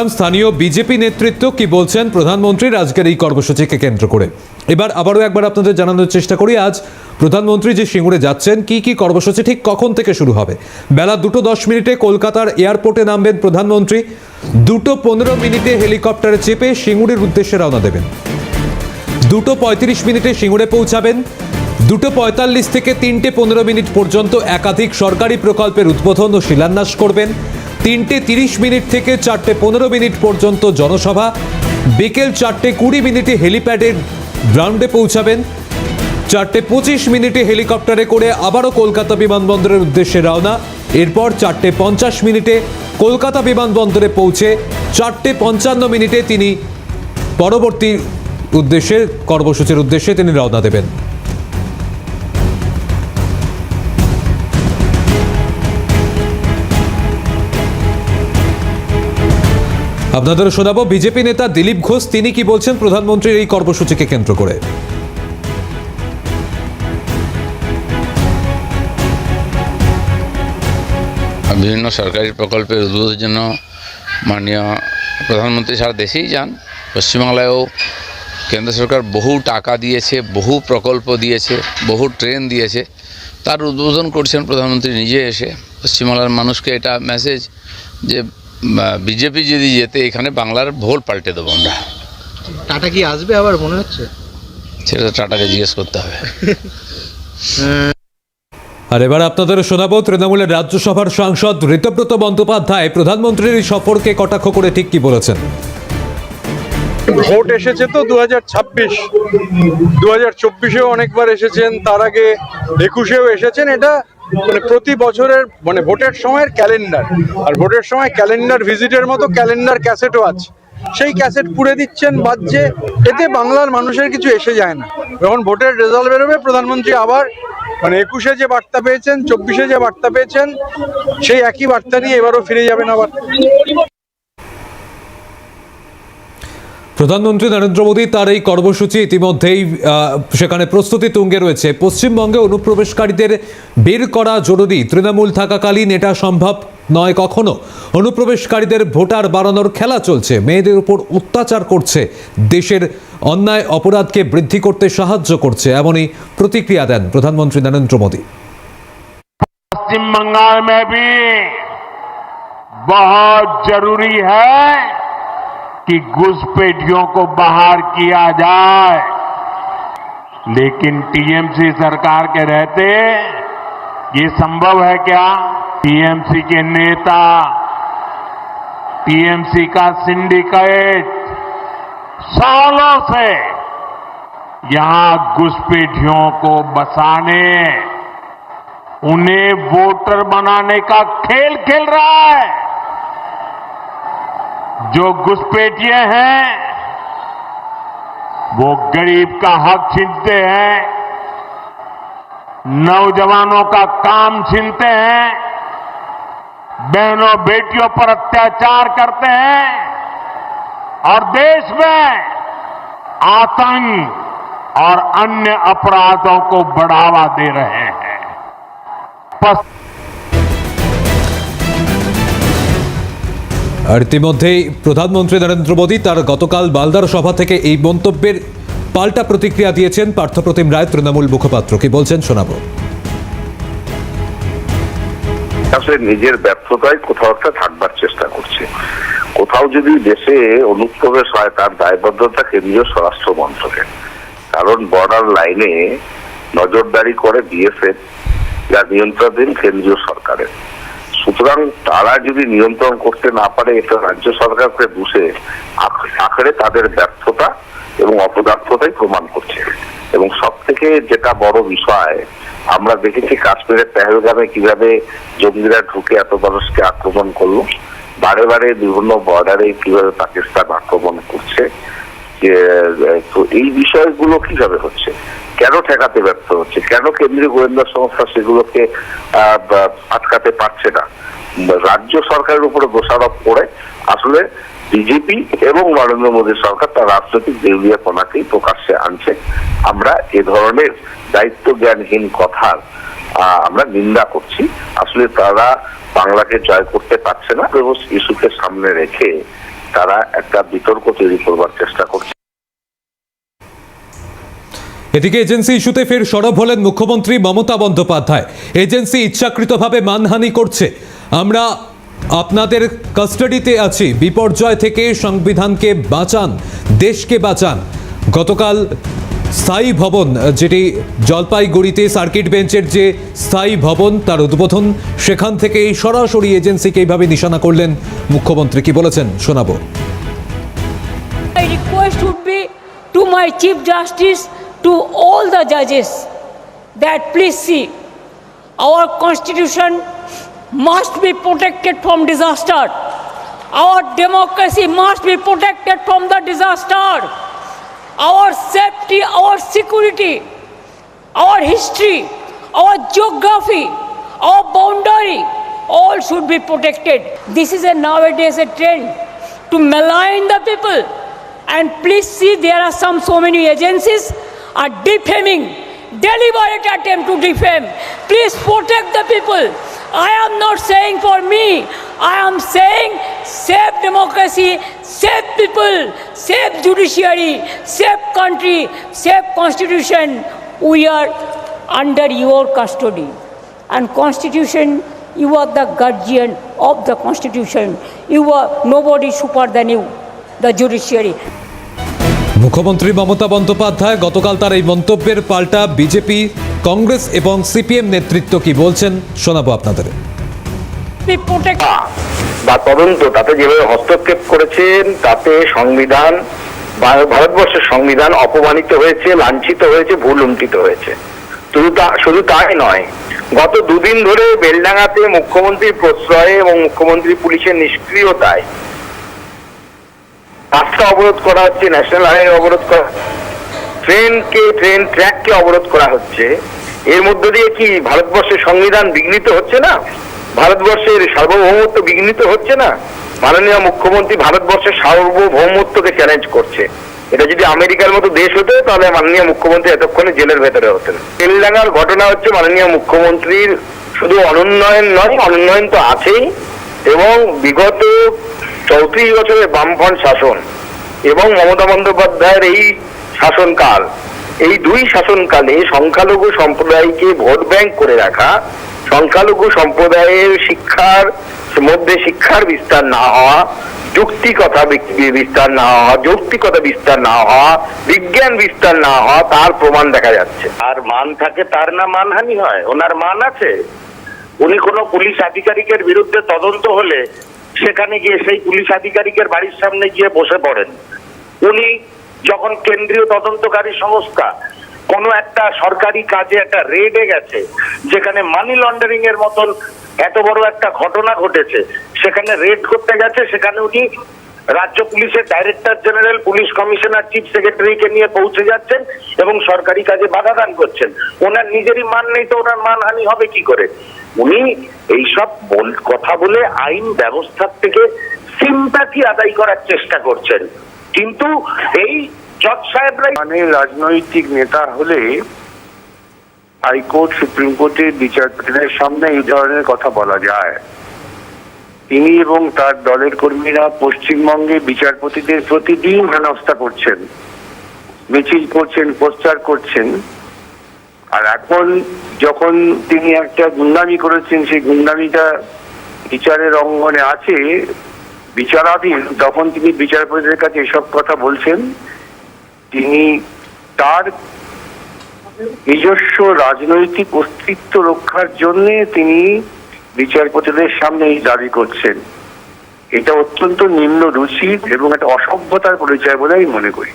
স্থানীয় বিজেপি নেতৃত্ব কি বলছেন প্রধানমন্ত্রীর আজকের এই কর্মসূচিকে কেন্দ্র করে। এবার আবারও একবার আপনাদের জানানোর চেষ্টা করি, আজ প্রধানমন্ত্রী যে সিঙ্গুরে যাচ্ছেন, কি কি কর্মসূচি ঠিক কখন থেকে শুরু হবে? বেলা দুটো দশ মিনিটে কলকাতার এয়ারপোর্টে নামবেন প্রধানমন্ত্রী। দুটো পনেরো মিনিটে হেলিকপ্টারে চেপে সিঙ্গুরের উদ্দেশ্যে রওনা দেবেন। দুটো পঁয়ত্রিশ মিনিটে সিঙ্গুরে পৌঁছাবেন। দুটো পঁয়তাল্লিশ থেকে তিনটে পনেরো মিনিট পর্যন্ত একাধিক সরকারি প্রকল্পের উদ্বোধন ও শিলান্যাস করবেন। তিনটে তিরিশ মিনিট থেকে চারটে পনেরো মিনিট পর্যন্ত জনসভা। বিকেল চারটে কুড়ি মিনিটে হেলিপ্যাডের গ্রাউন্ডে পৌঁছাবেন। চারটে পঁচিশ মিনিটে হেলিকপ্টারে করে আবারও কলকাতা বিমানবন্দরের উদ্দেশ্যে রওনা। এরপর চারটে পঞ্চাশ মিনিটে কলকাতা বিমানবন্দরে পৌঁছে চারটে পঞ্চান্ন মিনিটে তিনি পরবর্তী উদ্দেশ্যে, কর্মসূচির উদ্দেশ্যে তিনি রওনা দেবেন। আপনাদের শোনাবো, বিজেপি নেতা দিলীপ ঘোষ, তিনি কি বলছেন? প্রধানমন্ত্রীর এই কর্মসূচিকে কেন্দ্র করে। বিভিন্ন সরকারি প্রকল্পের উদ্বোধনের জন্য মাননীয় প্রধানমন্ত্রী সারা দেশেই যান। পশ্চিমবাংলায়ও কেন্দ্র সরকার বহু টাকা দিয়েছে, বহু প্রকল্প দিয়েছে, বহু ট্রেন দিয়েছে। তার উদ্বোধন করছেন প্রধানমন্ত্রী নিজে এসে। পশ্চিমবাংলার মানুষকে এটা মেসেজ যে বিজেপি যদি যেতে এখানে বাংলার ভোল পাল্টে দেবো আমরা। টাটা কি আসবে আবার মনে হচ্ছে। সেটা টাটাকে জিজ্ঞেস করতে হবে। আর এবার আপনাদের শোনাবো তৃণমূলের রাজ্যসভার সাংসদ ঋতব্রত বন্দ্যোপাধ্যায় প্রধানমন্ত্রীর এই সফরকে কটাক্ষ করে ঠিক কি বলেছেন? ভোট এসেছে তো দু হাজার ছাব্বিশ। দু হাজার চব্বিশেও অনেকবার এসেছেন তার আগে একুশেও এসেছেন এটা মানে প্রতি বছরের মানে ভোটের সময়ের ক্যালেন্ডার। আর ভোটের সময় ক্যালেন্ডার ভিজিটের মতো ক্যালেন্ডার ক্যাসেটও আছে। সেই ক্যাসেট পুড়ে দিচ্ছেন বাজছে, এতে বাংলার মানুষের কিছু এসে যায় না। যখন ভোটের রেজাল্ট বেরোবে, প্রধানমন্ত্রী আবার মানে একুশে যে বার্তা পেয়েছেন, চব্বিশে যে বার্তা পেয়েছেন, সেই একই বার্তা নিয়ে এবারও ফিরে যাবেন আবার। প্রধানমন্ত্রী নরেন্দ্র মোদী তার এই কর্মসূচি ইতিমধ্যেই সেখানে প্রস্তুতি তুঙ্গে রয়েছে। পশ্চিমবঙ্গে অনুপ্রবেশকারীদের বের করা জরুরি। তৃণমূল থাকাকালীন এটা সম্ভব নয় কখনো। অনুপ্রবেশকারীদের ভোটার বাড়ানোর খেলা চলছে। মেয়েদের উপর অত্যাচার করছে। দেশের অন্যায় অপরাধকে বৃদ্ধি করতে সাহায্য করছে। এমনই প্রতিক্রিয়া দেন প্রধানমন্ত্রী নরেন্দ্র মোদী। পশ্চিমবঙ্গাল মে বহ জরুরি হ্যাঁ कि घुसपैठियों को बाहर किया जाए। लेकिन टीएमसी सरकार के रहते, ये संभव है क्या? टीएमसी के नेता, टीएमसी का सिंडिकेट, सालों से यहाँ घुसपैठियों को बसाने, उन्हें वोटर बनाने का खेल खेल रहा है। जो घुसपैठिए हैं, वो गरीब का हक छीनते हैं, नौजवानों का काम छीनते हैं, बहनों बेटियों पर अत्याचार करते हैं, और देश में आतंक और अन्य अपराधों को बढ़ावा दे रहे हैं। আর ইতিমধ্যেই প্রধানমন্ত্রী নরেন্দ্র মোদী তার গতকাল মালদার সভা থেকে এই মন্তব্যের পাল্টা প্রতিক্রিয়া দিয়েছেন পার্থপ্রতিম রায় তৃণমূল মুখপাত্র কি বলছেন, শোনাবো। আসলে নিজের ব্যর্থতায় কোথাও একটা থাকবার চেষ্টা করছে। কোথাও যদি দেশে অনুপ্রবেশ হয়, তার দায়বদ্ধতা কেন্দ্রীয় স্বরাষ্ট্র মন্ত্রকের। কারণ বর্ডার লাইনে নজরদারি করে বিএসএফ, যা নিয়ন্ত্রণাধীন কেন্দ্রীয় সরকারের। সুতরাং তারা যদি নিয়ন্ত্রণ করতে না পারে, এটা রাজ্য সরকারকে বুঝে আখড়ে তাদের ব্যর্থতা এবং অপদার্থতাই প্রমাণ করছে। এবং সব থেকে যেটা বড় বিষয়, আমরা দেখেছি কাশ্মীরের পেহেলগামে কীভাবে জঙ্গিরা ঢুকে এত মানুষকে আক্রমণ করল। বারে বারে বিভিন্ন বর্ডারে কীভাবে পাকিস্তান আক্রমণ করছে। তো এই বিষয়গুলো কীভাবে হচ্ছে? কেন ঠেকাতে ব্যর্থ হচ্ছে? কেন কেন্দ্রীয় গোয়েন্দা সংস্থা সেগুলোকে আটকাতে পারছে না? রাজ্য সরকারের উপরে দোষারোপ করে আসলে বিজেপি এবং নরেন্দ্র মোদী সরকার তার রাজনৈতিক দেউলিয়াপনাকেই প্রকাশ্যে আনছে। আমরা এ ধরনের দায়িত্ব জ্ঞানহীন কথার আমরা নিন্দা করছি। আসলে তারা বাংলাকে জয় করতে পারছে না। ইস্যুকে সামনে রেখে তারা একটা বিতর্ক তৈরি করবার চেষ্টা করছে। এদিকে এজেন্সি ইস্যুতে ফের সরব হলেন মুখ্যমন্ত্রী মমতা বন্দ্যোপাধ্যায়। এজেন্সি ইচ্ছাকৃতভাবে মানহানি করছে। আমরা আপনাদের কাস্টাডিতে আছি। বিপর্যয় থেকে সংবিধানকে বাঁচান, দেশকে বাঁচান। গতকাল স্থায়ী ভবন যেটি জলপাইগুড়িতে সার্কিট বেঞ্চের যে স্থায়ী ভবন তার উদ্বোধন সেখান থেকে সরাসরি এজেন্সিকে এইভাবে নিশানা করলেন মুখ্যমন্ত্রী কি বলেছেন শোনাবো request would be to my Chief Justice, to all the judges, that please see, our constitution must be protected from disaster. Our democracy must be protected from the disaster. Our safety, our security, our history, our geography, our boundary, all should be protected. This is a nowadays a trend to malign the people. And please see, there are some so many agencies are defaming, deliberate attempt to defame. Please protect the people. I am not saying for me. I am saying save democracy, save people, save judiciary, save country, save constitution. We are under your custody. And constitution, you are the guardian of the constitution. You are nobody super than you, the judiciary. মুখ্যমন্ত্রী মমতা বন্দ্যোপাধ্যায় গতকাল তার এই মন্তব্যের পাল্টা BJP Congress এবং CPM নেতৃত্ব কি বলছেন শোনাবো আপনাদের। বা তদন্ত তাতে যেভাবে হস্তক্ষেপ করেছেন তাতে সংবিধান ভারতবর্ষের সংবিধান অপমানিত হয়েছে লাঞ্ছিত হয়েছে ভুল উন্টিত হয়েছে। শুধু তা শুধু তাই নয় গত দুদিন ধরে বেলডাঙ্গাতে মুখ্যমন্ত্রীর প্রশ্রয়ে এবং মুখ্যমন্ত্রী পুলিশের নিষ্ক্রিয়তায় রাস্তা অবরোধ করা হচ্ছে ন্যাশনাল হাইওয়ে অবরোধ করা ট্রেনকে, ট্রেন ট্র্যাককে অবরোধ করা হচ্ছে। এর মধ্য দিয়ে কি ভারতবর্ষের সংবিধান বিঘ্নিত হচ্ছে না? ভারতবর্ষের সার্বভৌমত্ব বিঘ্নিত হচ্ছে না? মাননীয় মুখ্যমন্ত্রী ভারতবর্ষের সার্বভৌমত্বকে চ্যালেঞ্জ করছে। এটা যদি আমেরিকার মতো দেশ হতো, তাহলে মাননীয় মুখ্যমন্ত্রী এতক্ষণে জেলের ভেতরে হতেন। তেলডাঙ্গার ঘটনা হচ্ছে মাননীয় মুখ্যমন্ত্রীর শুধু অনুন্নয়ন নয়, অনুন্নয়ন তো আছেই। এবং বিগত চৌত্রিশ বছরের বামফ্রন্ট শাসন এবং মমতা বন্দ্যোপাধ্যায়ের এই শাসনকাল। এই দুই শাসনকালে সংখ্যালঘু সম্প্রদায়কে ভোট ব্যাংক করে রাখা, সংখ্যালঘু সম্প্রদায়ের শিক্ষার মধ্যে শিক্ষার বিস্তার না হওয়া, যুক্তিকতা বিস্তার না হওয়া, যৌক্তিকতা বিস্তার না হওয়া, বিজ্ঞান বিস্তার না হওয়া, তার প্রমাণ দেখা যাচ্ছে। আর মান থাকে, তার না মানহানি হয়, ওনার মান আছে। উনি কোনো পুলিশ আধিকারিকের বিরুদ্ধে তদন্ত হলে সেখানে গিয়ে সেই পুলিশ আধিকারিকের বাড়ির সামনে গিয়ে বসে পড়েন। উনি যখন কেন্দ্রীয় তদন্তকারী সংস্থা কোনো একটা সরকারি কাজে একটা রেডে গেছে, যেখানে মানি লন্ডারিং এর মতন এত বড় একটা ঘটনা ঘটেছে, সেখানে রেড করতে গেছে, সেখানে উনি রাজ্য পুলিশের director general police commissioner chief সেক্রেটারিকে নিয়ে পৌঁছে যাচ্ছেন এবং সরকারি কাজে বাধা দান করছেন। ওনার নিজেরই মান নেই তো ওনার মানহানি হবে কি করে? উনি এইসব কথা বলে আইন ব্যবস্থার থেকে সিম্পাথি আদায় করার চেষ্টা করছেন। কিন্তু এই সাহেবরাই মানে রাজনৈতিক নেতা হলে হাইকোর্ট, সুপ্রিম কোর্টের বিচারপতিদের সামনে এই ধরনের কথা বলা যায়। তিনি এবং তার দলের কর্মীরা পশ্চিমবঙ্গে বিচারপতিদের প্রতিদিন হেনস্থা করছেন, মিছিল করছেন, পোস্টার করছেন। আর এখন যখন তিনি একটা গুন্ডামি করেছেন, সেই গুন্ডামিটা বিচারের অঙ্গনে আছে, বিচারাধীন, তখন তিনি বিচারপতিদের কাছে এসব কথা বলছেন। তিনি তার নিজস্ব রাজনৈতিক অস্তিত্ব রক্ষার জন্য তিনি বিচারপতিদের সামনে এই দাবি করছেন। এটা অত্যন্ত নিম্ন রুচির এবং একটা অসভ্যতার পরিচয় বলে আমি মনে করি।